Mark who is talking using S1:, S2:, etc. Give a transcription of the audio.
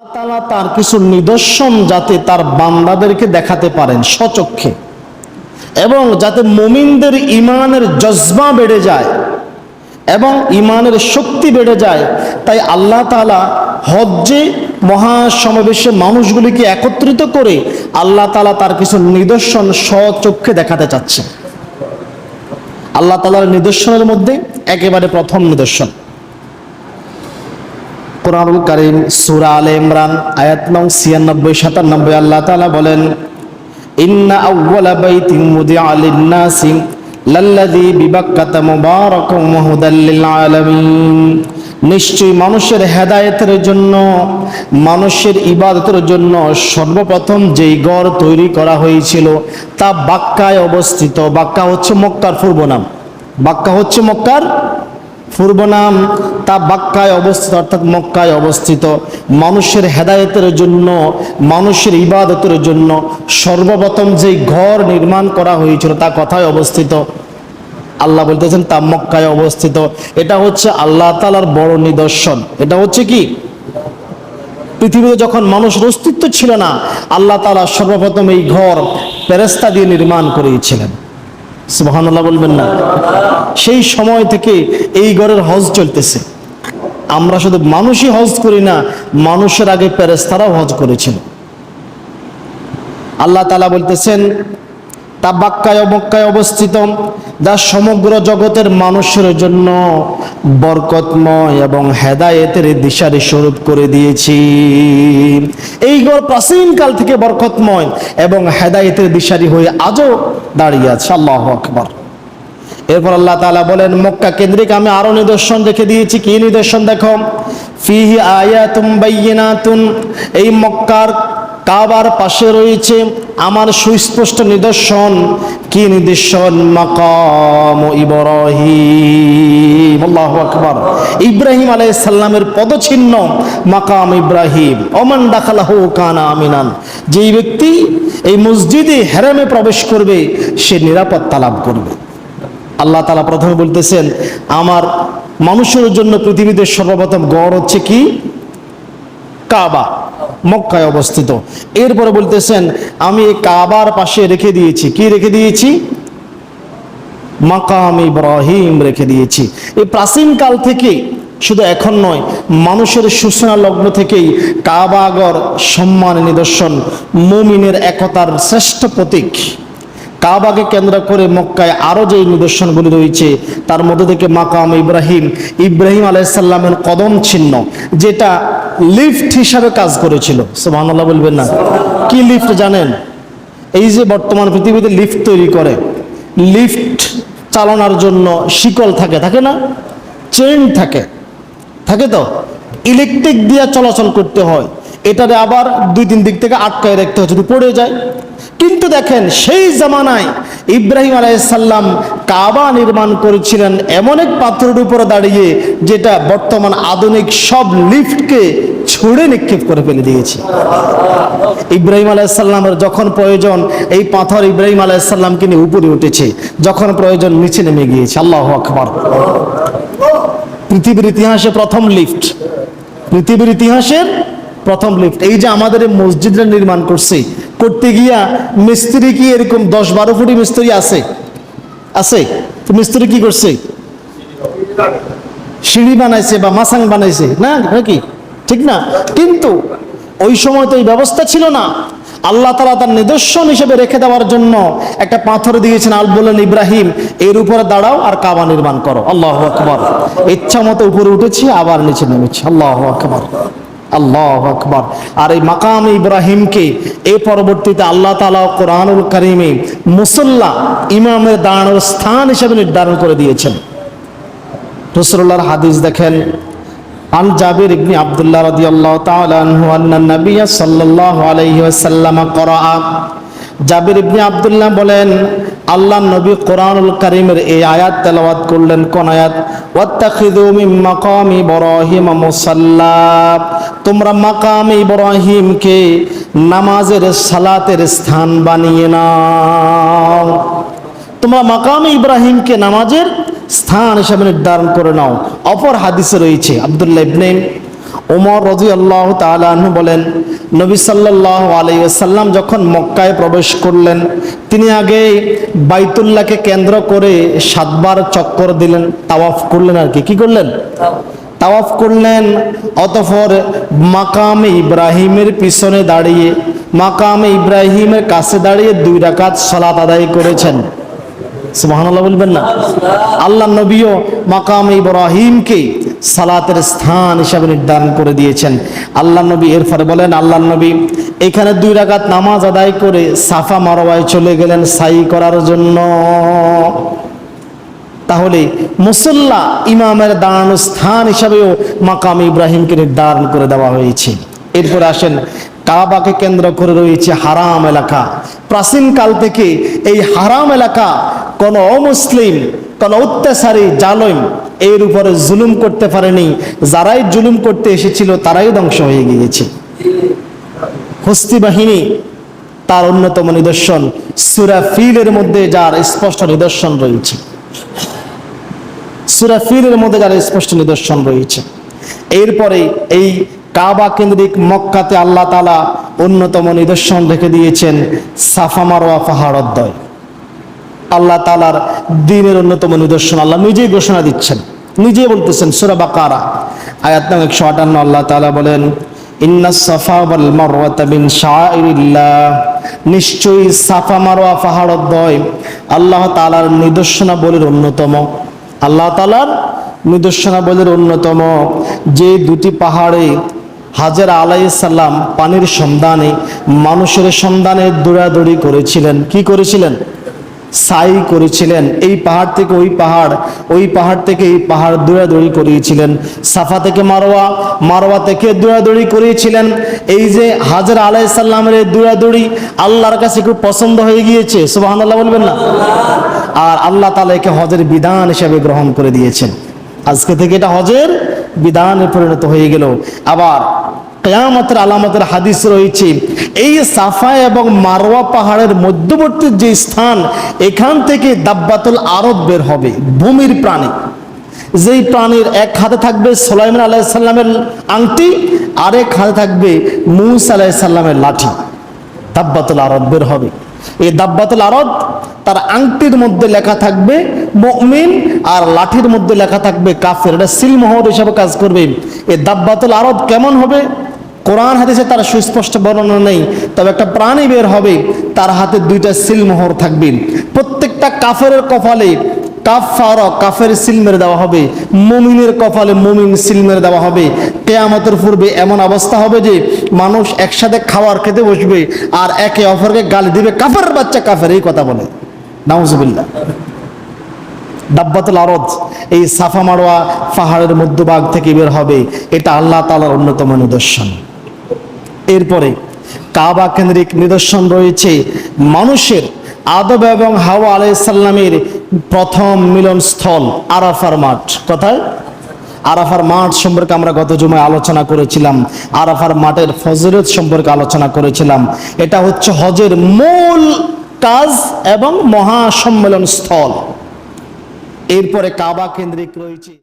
S1: তালা তার কিছু নিদর্শন যাতে তার বান্দাদেরকে দেখাতে পারেন সচক্ষে। এবং যাতে মুমিনদের ইমানের জজবা বেড়ে যায় এবং ইমানের শক্তি বেড়ে যায়, তাই আল্লাহ তালা হজ্জে মহাসমাবেশে মানুষগুলিকে একত্রিত করে আল্লাহ তালা তার কিছু নিদর্শন স্বচক্ষে দেখাতে চাচ্ছে আল্লাহ তালার নিদর্শনের মধ্যে একেবারে প্রথম নিদর্শন। কোরআনুল করিম, সুরা আলে ইমরান, আয়াত নং ছিয়ানব্বই, সাতানব্বই। আল্লাহ তালা বলেন, ইন্না আউওয়ালা বাইতিন মুদিআ লিন-নাসি লাল্লাযী বিবাক্কাতা মুবারাকাম ওয়া হুদাল লিল আলামিন নিশ্চয়ই মানুষের হেদায়েতের জন্য, মানুষের ইবাদতের জন্য সর্বপ্রথম যেই গড় তৈরি করা হয়েছিল, তা বাক্কায় অবস্থিত। বাক্কা হচ্ছে মক্কার পূর্ব নাম বাক্কা হচ্ছে মক্কার পূর্ব নাম তা বাক্কায় অবস্থিত, অর্থাৎ মক্কায় অবস্থিত। মানুষের হেদায়তের জন্য, মানুষের ইবাদতের জন্য সর্বপ্রথম যেই ঘর নির্মাণ করা হয়েছিল তা কথায় অবস্থিত? আল্লাহ বলতেছেন, তা মক্কায় অবস্থিত। এটা হচ্ছে আল্লাহ তালার বড় নিদর্শন। এটা হচ্ছে কি? পৃথিবীতে যখন মানুষের অস্তিত্ব ছিল না, আল্লাহ তালা সর্বপ্রথম এই ঘর পেরেস্তা দিয়ে নির্মাণ করিয়েছিলেন সুবহানাল্লাহ বলবেন না। সেই সময় থেকে এই ঘরের হজ চলতেছে। আমরা শুধু মানুষই হজ করি না, মানুষের আগে পেরেস্তারাও হজ করেছিল। আল্লাহ তালা বলতেছেন, তা বাক্কায় মক্কায় অবস্থিত, যা সমগ্র জগতের মানুষের জন্য বরকতময় এবং হেদায়েতের দিশারি স্বরূপ করে দিয়েছি। এই গড় প্রাচীনকাল থেকে বরকতময় এবং হেদায়েতের দিশারি হয়ে আজও দাঁড়িয়ে আছে। আল্লাহ আকবর। এরপর আল্লাহ তাআলা বলেন, মক্কা কেন্দ্রিক আমি আরও নিদর্শন রেখে দিয়েছি। কি নিদর্শন দেখো? ফিহি আয়াতুম এই মক্কার কাবার পাশে রয়েছে আমার সুস্পষ্ট নিদর্শন। কি নিদর্শন? মাকাম ইব্রাহিম। আল্লাহ আকবার। ইব্রাহিম আলাই সাল্লামের পদচিহ্ন মাকাম ইব্রাহিম। ওমান দাখালাহু কানা আমিনান। যেই ব্যক্তি এই মসজিদে হেরামে প্রবেশ করবে, সে নিরাপত্তা লাভ করবে। আল্লাহ তালা প্রথমে বলতেছেন, আমার মানুষের জন্য পৃথিবীতে সর্বপ্রথম গড় হচ্ছে কি? কাবা, মক্কায় অবস্থিত। এরপরে বলতেছেন, আমি কাবার পাশে রেখে দিয়েছি। কি রেখে দিয়েছি? মাকাম ইব্রাহিম রেখে দিয়েছি। এই প্রাচীনকাল থেকে, শুধু এখন নয়, মানুষের সূচনা লগ্ন থেকেই কাবাগর সম্মান নিদর্শন, মুমিনের একতার শ্রেষ্ঠ প্রতীক। কাবাকে কেন্দ্র করে মক্কায় আরও যে নিদর্শনগুলি রয়েছে, তার মধ্যে থেকে মাকাম ইব্রাহিম ইব্রাহিম আলাইসাল্লামের কদম চিহ্ন যেটা লিফট হিসাবে কাজ করেছিল। সুবহানাল্লাহ বলবেন না। কি লিফট জানেন? এই যে বর্তমান পৃথিবীতে লিফট তৈরি করে, লিফট চালানোর জন্য শিকল থাকে থাকে না? চেন থাকে। থাকে তো? ইলেকট্রিক দিয়ে চলাচল করতে হয়। এটারে আবার দুই তিন দিক থেকে আটকায় রাখতে হয় যদি পড়ে যায়। কিন্তু দেখেন, সেই জামানায় ইব্রাহিম আলাইসাল্লাম কাবা নির্মাণ করেছিলেন এমন এক পাথরের উপরে দাঁড়িয়ে, যেটা বর্তমান আধুনিক সব লিফটকে ছুঁড়ে নিক্ষেপ করে ফেলে দিয়েছে। ইব্রাহিম আলাইসাল্লামের যখন প্রয়োজন, এই পাথর ইব্রাহিম আলাইসাল্লামকে নিয়ে উপরে উঠেছে। যখন প্রয়োজন, নিচে নেমে গিয়েছে। আল্লাহ আকবর। পৃথিবীর ইতিহাসে প্রথম লিফট। পৃথিবীর ইতিহাসের প্রথম লিফট এই যে আমাদের মসজিদটা নির্মাণ করছে, করতে গিয়া মিস্ত্রি কি এরকম দশ বারো ফুটি মিস্ত্রি আছে? আছে? তো মিস্ত্রি কি করছে? সিঁড়ি বানাইছে বা মাসাং বানাইছে, না? নাকি ঠিক না? কিন্তু ওই সময় তো এই ব্যবস্থা ছিল না। আল্লাহ তালা তার নিদর্শন হিসেবে রেখে দেওয়ার জন্য একটা পাথর দিয়েছেন আল ইব্রাহিম, এর উপরে দাঁড়াও আর কাবা নির্মাণ করো। আল্লাহ আকবর। ইচ্ছা মতো উপরে উঠেছি, আবার নিচে নেমেছি। আল্লাহ আকবর। আল্লাহ আকবর। আর এই মাকাম ইব্রাহিমকে এ পরবর্তীতে আল্লাহ তালা কোরআনুল করিমে মুসল্লা ইমামের দাঁড়ানোর স্থান হিসেবে নির্ধারণ করে দিয়েছেন। রসুল্লাহর হাদিস দেখেন আল জাবির ইবনি আব্দুল্লাহ রদি আল্লাহ তালু আন্না নবিয়া সাল্লাহ আলাইহি সাল্লামা করা জাবির ইবনে আব্দুল্লাহ বলেন, আল্লাহ নবী কোরআনুল কারীমের এই আয়াত তেলাওয়াত করলেন কোন আয়াত? ওয়াত্তাখিযু মিন মাকামি ইব্রাহিম মুসাল্লা। তোমরা মাকাম ইব্রাহিমকে নামাজের, সালাতের স্থান বানিয়ে নাও। তোমরা মাকাম ইব্রাহিমকে নামাজের স্থান হিসাবে নির্ধারণ করে নাও। অপর হাদিসে রয়েছে আব্দুল্লাহ ইবনে ওমর রজি আল্লাহ তালু বলেন, নবী সাল্লাহ আলাইসাল্লাম যখন মক্কায় প্রবেশ করলেন, তিনি আগে বাইতুল্লাহকে কেন্দ্র করে সাতবার চক্কর দিলেন, তাওয়াফ করলেন আর কি। কি করলেন? তাওয়াফ করলেন, অতঃপর মাকামে ইব্রাহিমের পিছনে দাঁড়িয়ে, মাকামে ইব্রাহিমের কাছে দাঁড়িয়ে দুই রাকাত সালাত আদায় করেছেন। সুবহানাল্লাহ বলবেন না? আল্লাহ নবীও মাকাম ইব্রাহিমকে সালাতের স্থান হিসাবে নির্ধারণ করে দিয়েছেন। আল্লাহ নবী এর ফলে বলেন, আল্লাহ নবী, এখানে দুই রাকাত নামাজ আদায় করে সাফা মারওয়ায় চলে গেলেন সাই করার জন্য। তাহলে মুসল্লা ইমামের দাঁড়ানোর স্থান হিসাবেও মাকাম ইব্রাহিমকে নির্ধারণ করে দেওয়া হয়েছে। এরপরে আসেন কাবাকে কেন্দ্র করে রয়েছে হারাম এলাকা। প্রাচীন কাল থেকে এই হারাম এলাকা কোন অমুসলিম, কোন অত্যাচারী, জালম এর উপরে জুলুম করতে পারেনি। যারাই জুলুম করতে এসেছিল তারাই ধ্বংস হয়ে গিয়েছে। হস্তি বাহিনী তার অন্যতম নিদর্শন। সুরা ফিলের মধ্যে যার স্পষ্ট নিদর্শন রয়েছে। সুরা ফিলের মধ্যে যার স্পষ্ট নিদর্শন রয়েছে। এরপরে এই কাবা কেন্দ্রিক মক্কাতে আল্লাহ তালা অন্যতম নিদর্শন রেখে দিয়েছেন সাফা মারোয়া পাহাড় অধ্যায়। আল্লাহ তালার দিনের অন্যতম নিদর্শন আল্লাহ নিজেই ঘোষণা দিচ্ছেন। নিজেই বলতেছেন সুরা বাকারা, আয়াত নাম একশো আটান্ন, আল্লাহ তালা বলেন, ইন্না সাফা ওয়াল মারওয়াতা নিশ্চয়ই সাফা মারওয়া পাহাড় অধ্যায় আল্লাহ তাআলার নিদর্শনাবলীর অন্যতম। আল্লাহ তাআলার নিদর্শনাবলীর অন্যতম। যে দুটি পাহাড়ে হাজার আলাইসাল্লাম পানির সন্ধানে, মানুষের সন্ধানে দৌড়াদৌড়ি করেছিলেন। কি করেছিলেন? সাই করেছিলেন। এই পাহাড় থেকে ওই পাহাড় ওই পাহাড় থেকে এই পাহাড় দৌড়াদৌড়ি করিয়েছিলেন। সাফা থেকে মারোয়া মারোয়া থেকে দৌড়াদৌড়ি করিয়েছিলেন। এই যে হাজার আলাইসাল্লামের এই দৌড়াদৌড়ি আল্লাহর কাছে খুব পছন্দ হয়ে গিয়েছে সুবাহান আল্লাহ বলবেন না? আর আল্লাহ তালা একে হজের বিধান হিসেবে গ্রহণ করে দিয়েছেন। আজকে থেকে এটা হজের বিধানে পরিণত হয়ে গেল। আবার কেয়ামতের আলামতের হাদিস রয়েছে, এই সাফা এবং মারোয়া পাহাড়ের মধ্যবর্তী যে স্থান, এখান থেকে দাব্বাতুল আরব বের হবে, ভূমির প্রাণী। যেই প্রাণীর এক হাতে থাকবে সোলাইমান আলাইসাল্লামের আংটি, আরেক হাতে থাকবে মুস আলাইসাল্লামের লাঠি। দাব্বাতুল আরব বের হবে। এই দাব্বাতুল আরদ, তার আংটির মধ্যে লেখা থাকবে মমিন আর লাঠির মধ্যে লেখা থাকবে কাফের। এটা সিলমোহর হিসাবে কাজ করবে। এই দাব্বাতুল আরদ কেমন হবে? কোরআন হাদিসে তার সুস্পষ্ট বর্ণনা নেই, তবে একটা প্রাণী বের হবে, তার হাতে দুইটা সিলমোহর থাকবে। প্রত্যেকটা কাফের কপালে কাফার কাফের সিল মেরে দেওয়া হবে। মুমিনের কপালে মুমিন সিল মেরে দেওয়া হবে। কেয়ামতের পূর্বে এমন অবস্থা হবে যে, মানুষ একসাথে খাওয়ার খেতে বসবে আর একে অপরকে গালি দিবে। কাফের বাচ্চা কাফের, এই কথা বলে। নাউজুবিল্লাহ। ডাব্বাতুল আরদ, এই সাফা মারোয়া পাহাড়ের মধ্যভাগ থেকে বের হবে। এটা আল্লাহ তালার অন্যতম নিদর্শন। এরপরে কাবা কেন্দ্রিক নিদর্শন রয়েছে। মানুষের আদব এবং হাওয়া আলাইসাল্লামের প্রথম মিলনস্থল আরাফার মাঠ। কোথায়? আরাফার মাঠ সম্পর্কে আমরা গত জুমায় আলোচনা করেছিলাম। আরাফার মাঠের ফজরত সম্পর্কে আলোচনা করেছিলাম। এটা হচ্ছে হজের মূল কাজ এবং মহাসম্মেলন স্থল এরপরে কাবা কেন্দ্রিক রয়েছে।